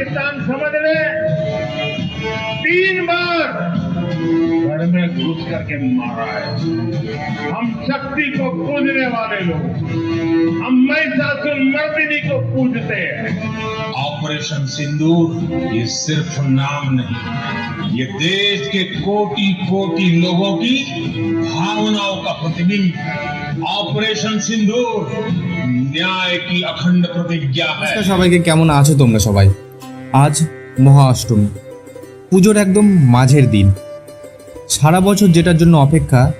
पाकिस्तान समझ ले तीन बार घर में घुस करके मारा है हम शक्ति को पूजने वाले लोग हम महिषासुर मर्दिनी को पूजते हैं ऑपरेशन सिंदूर ये सिर्फ नाम नहीं ये देश के कोटि कोटि लोगों की भावनाओं का प्रतिबिंब है ऑपरेशन सिंदूर न्याय की अखंड प्रतिज्ञा है নমস্কার সবাইকে কেমন আছো তোমরা সবাই আজ মহা অষ্টমী পুজোর একদম মাঝের দিন। সারা বছর যেটার জন্য অপেক্ষা,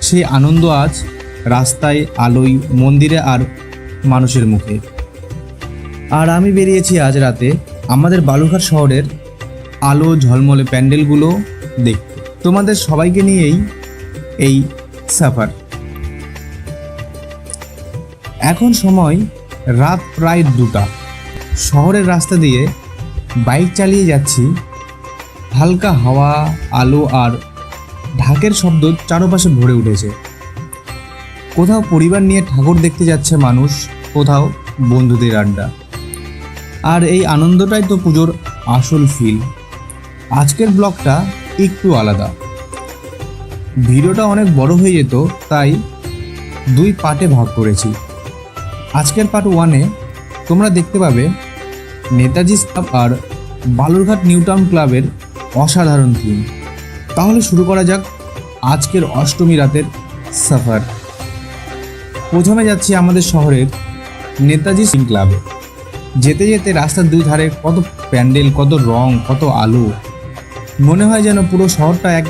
সেই আনন্দ আজ রাস্তায়, আলোয়, মন্দিরে আর মানুষের মুখে। আর আমি বেরিয়েছি আজ রাতে আমাদের বালুঘাট শহরের আলো ঝলমলে প্যান্ডেলগুলো দেখতে। তোমাদের সবাইকে নিয়েই এই সাফার। এখন সময় রাত প্রায় দুটা। শহরের রাস্তা দিয়ে বাইক চালিয়ে যাচ্ছি। হালকা হাওয়া, আলো আর ঢাকের শব্দ চারপাশে ভরে উঠেছে। কোথাও পরিবার নিয়ে ঠাকুর দেখতে যাচ্ছে মানুষ, কোথাও বন্ধুদের আড্ডা। আর এই আনন্দটাই তো পুজোর আসল ফিল আজকের ব্লগটা একটু আলাদা। ভিডিওটা অনেক বড় হয়ে যেত, তাই দুই পার্টে ভাগ করেছি। আজকের পার্ট ওয়ানে তোমরা দেখতে পাবে নেতাজি ক্লাব আর বালুরঘাট নিউ টাউন ক্লাবের অসাধারণ থিম তাহলে শুরু করা যাক আজকের অষ্টমী রাতের সফর প্রথমে যাচ্ছি আমাদের শহরের নেতাজি সিং ক্লাবে যেতে যেতে রাস্তার দুই ধারে কত প্যান্ডেল, কত রং, কত আলো। মনে হয় যেন পুরো শহরটা এক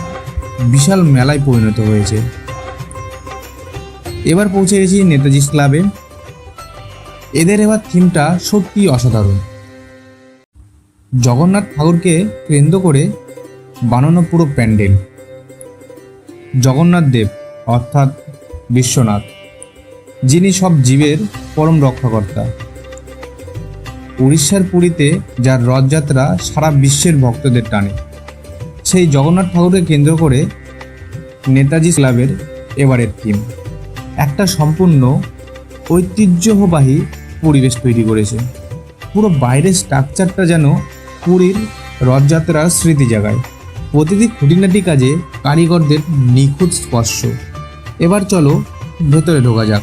বিশাল মেলায় পরিণত হয়েছে। এবার পৌঁছে গেছি নেতাজি ক্লাবে এদের এবার থিমটা সত্যি অসাধারণ। জগন্নাথ ঠাকুরকে কেন্দ্র করে বানানো পুরো প্যান্ডেল। জগন্নাথ দেব, অর্থাৎ বিশ্বনাথ, যিনি সব জীবের পরম রক্ষাকর্তা। উড়িষ্যার পুরীতে যার রথযাত্রা সারা বিশ্বের ভক্তদের টানে। সেই জগন্নাথ ঠাকুরকে কেন্দ্র করে নেতাজি ক্লাবের এবারের টিম একটা সম্পূর্ণ ঐতিহ্যবাহী পরিবেশ তৈরি করেছে। পুরো বাইরের স্ট্রাকচারটা যেন পুরীর রথযাত্রার স্মৃতি জাগায়। প্রতিটি খুঁটিনাটি কাজে কারিগরদের নিখুঁত স্পর্শ। এবার চলো ভেতরে ঢোকা যাক।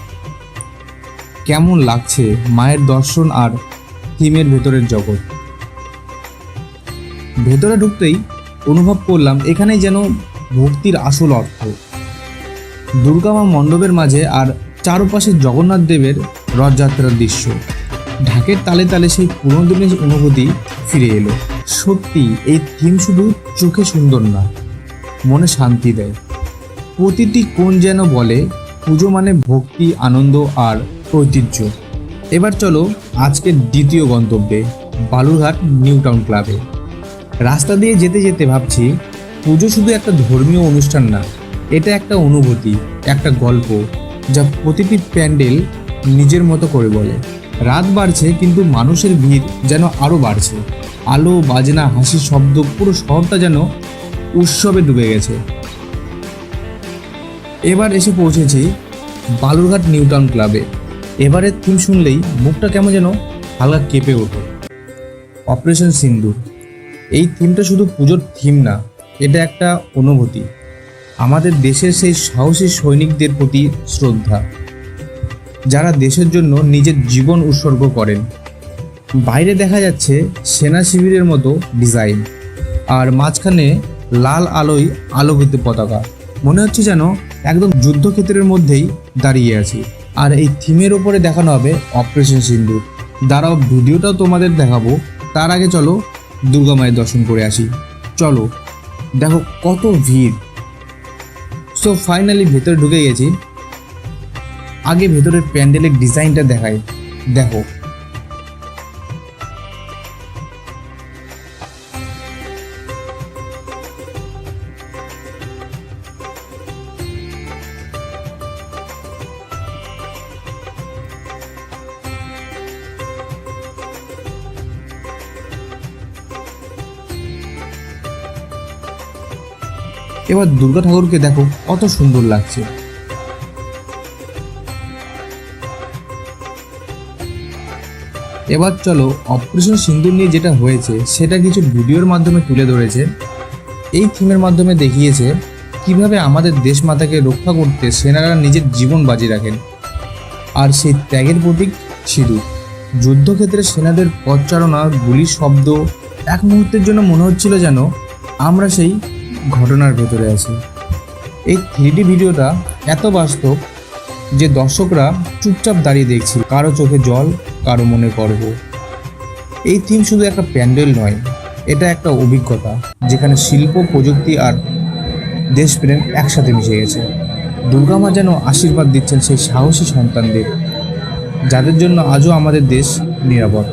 কেমন লাগছে মায়ের দর্শন আর থিমের ভেতরের জগৎ? ভেতরে ঢুকতেই অনুভব করলাম এখানেই যেন ভক্তির আসল অর্থ। দুর্গামা মণ্ডপের মাঝে আর চারপাশে জগন্নাথ দেবের রথযাত্রার দৃশ্য। ঢাকের তালে তালে সেই পুরনো দিনের অনুভূতি ফিরে এলো। সত্যি, এই থিম শুধু চোখে সুন্দর না, মনে শান্তি দেয়। প্রতিটি কোণ যেন বলে, পুজো মানে ভক্তি, আনন্দ আর ঐতিহ্য। এবার চলো আজকের দ্বিতীয় গন্তব্যে, বালুরঘাট নিউ টাউন ক্লাবে। রাস্তা দিয়ে যেতে যেতে ভাবছি, পুজো শুধু একটা ধর্মীয় অনুষ্ঠান না, এটা একটা অনুভূতি, একটা গল্প, যা প্রতিটি প্যান্ডেল নিজের মতো করে বলে। রাত বাড়ছে, কিন্তু মানুষের ভিড় যেন আরও বাড়ছে। আলো, বাজনা হাসির শব্দ, পুরো শহরটা যেন উৎসবে ডুবে গেছে। এবার এসে পৌঁছেছি বালুরঘাট নিউ টাউন ক্লাবে। এবারের থিম শুনলেই মুখটা কেমন যেন হালকা কেঁপে ওঠে। অপারেশন সিন্দুর। এই থিমটা শুধু পুজোর থিম না, এটা একটা অনুভূতি। আমাদের দেশের সেই সাহসী সৈনিকদের প্রতি শ্রদ্ধা। যারা দেশের জন্য নিজের জীবন উৎসর্গ করেন। বাইরে দেখা যাচ্ছে সেনা শিবিরের মতো ডিজাইন, আর মাঝখানে লাল আলোয় আলোকিত পতাকা। মনে হচ্ছে যেন একদম যুদ্ধক্ষেত্রের মধ্যেই দাঁড়িয়ে আছি। আর এই থিমের ওপরে দেখানো হবে অপারেশন সিন্দুর। দাঁড়াও, ভিডিওটাও তোমাদের দেখাবো। তার আগে চলো দুর্গা মায়ের দর্শন করে আসি। চলো, দেখো কত ভিড়। সো ফাইনালি ভেতরে ঢুকে গেছি। আগে ভেতরের প্যান্ডেলের ডিজাইনটা দেখাই। দেখো। এবার দুর্গা ঠাকুরকে দেখো কত সুন্দর লাগছে। এবার চলো অপারেশন সিন্দুর নিয়ে যেটা হয়েছে, সেটা কিছু ভিডিওর মাধ্যমে তুলে ধরেছে। এই থিমের মাধ্যমে দেখিয়েছে কীভাবে আমাদের দেশমাতাকে রক্ষা করতে সেনারা নিজের জীবন বাজি রাখেন। আর সেই ত্যাগের প্রতীক সিঁদুর। যুদ্ধক্ষেত্রে সেনাদের পথচারণা গুলির শব্দ এক মুহূর্তের জন্য মনে হচ্ছিল যেন আমরা সেই ঘটনার ভেতরে আছি। এই থ্রিডি ভিডিওটা এত বাস্তব যে দর্শকরা চুপচাপ দাঁড়িয়ে দেখছিল। কারও চোখে জল কারও মনে গর্ব। এই থিম শুধু একটা প্যান্ডেল নয়, এটা একটা অভিজ্ঞতা যেখানে শিল্প, প্রযুক্তি আর দেশপ্রেম একসাথে মিশে গেছে। দুর্গা মা যেন আশীর্বাদ দিচ্ছেন সেই সাহসী সন্তানদের, যাদের জন্য আজও আমাদের দেশ নিরাপদ।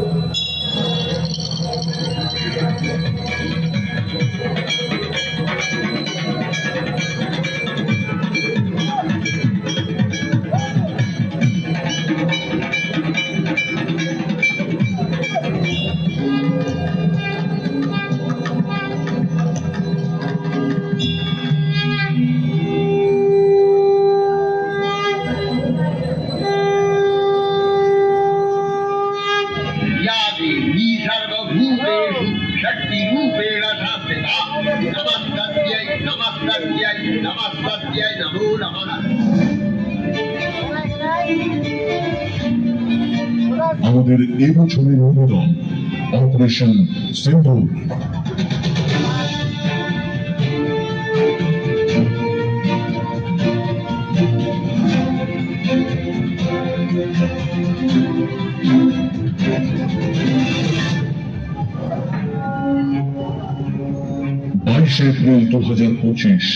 আমাদের এই বছরের অনুদান অপারেশন সিন্ধু বাইশে এপ্রিল দু হাজার পঁচিশ।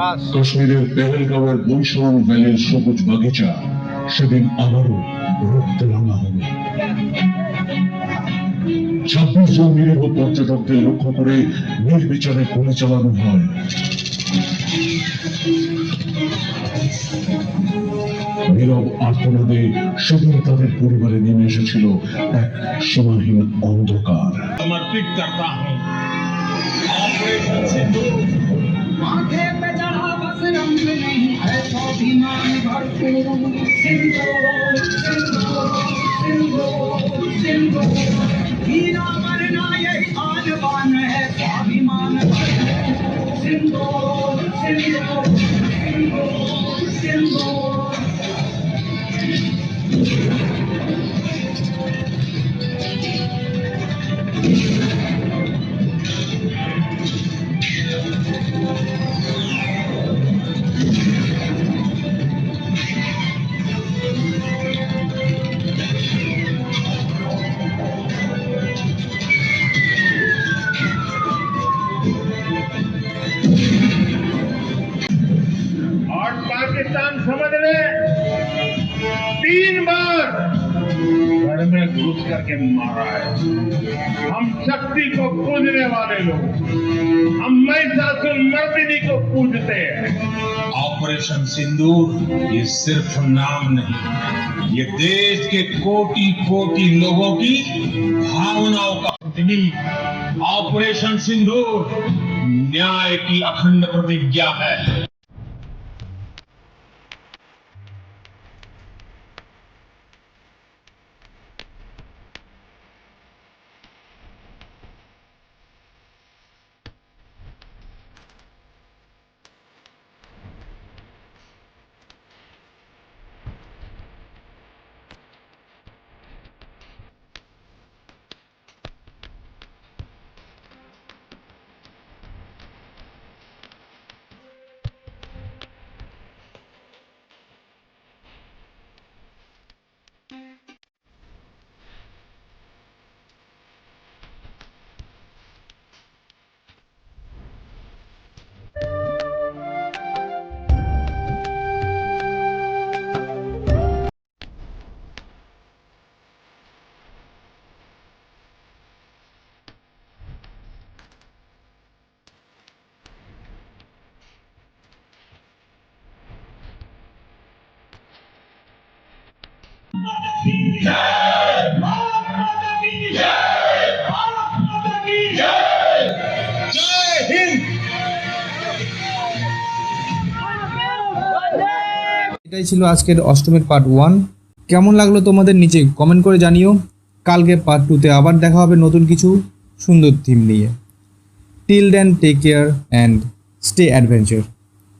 কাশ্মীরের পেহেলগাঁওয়ের বৈষ্ণব ভ্যালির সবুজ বাগিচা সেদিন আবারও রক্তে রাঙা হবে। ছাব্বিশ জন নিরীহ পর্যটকদের লক্ষ্য করে নির্বিচারে গুলি চালানো হয়। নীরব আর্তনাদে সেদিন তাদের পরিবারে নেমে এসেছিল এক সীমাহীন অন্ধকার। আমার পিক रंग नहीं है तो स्वाभिमान भरपूर सिंधु सिंधु सिंधु सिंधु। हीरा मरना यही आजवान है तो स्वाभिमान भक्त सिंधो सिंधो सिंधो, सिंधु। घुस करके मारा है। हम शक्ति को पूजने वाले लोग। हम महिषासुर मर्दिनी को पूजते हैं। ऑपरेशन सिंदूर, ये सिर्फ़ नाम नहीं, ये देश के कोटि कोटि लोगों की भावनाओं का प्रतिबिंब। ऑपरेशन सिंदूर, न्याय की अखंड प्रतिज्ञा है। এটাই ছিল আজকের অষ্টমীর পার্ট ওয়ান কেমন লাগল তোমাদের নিচে কমেন্ট করে জানিও। কালকে পার্ট টুতে আবার দেখা হবে নতুন কিছু সুন্দর থিম নিয়ে। Till then take care and stay adventure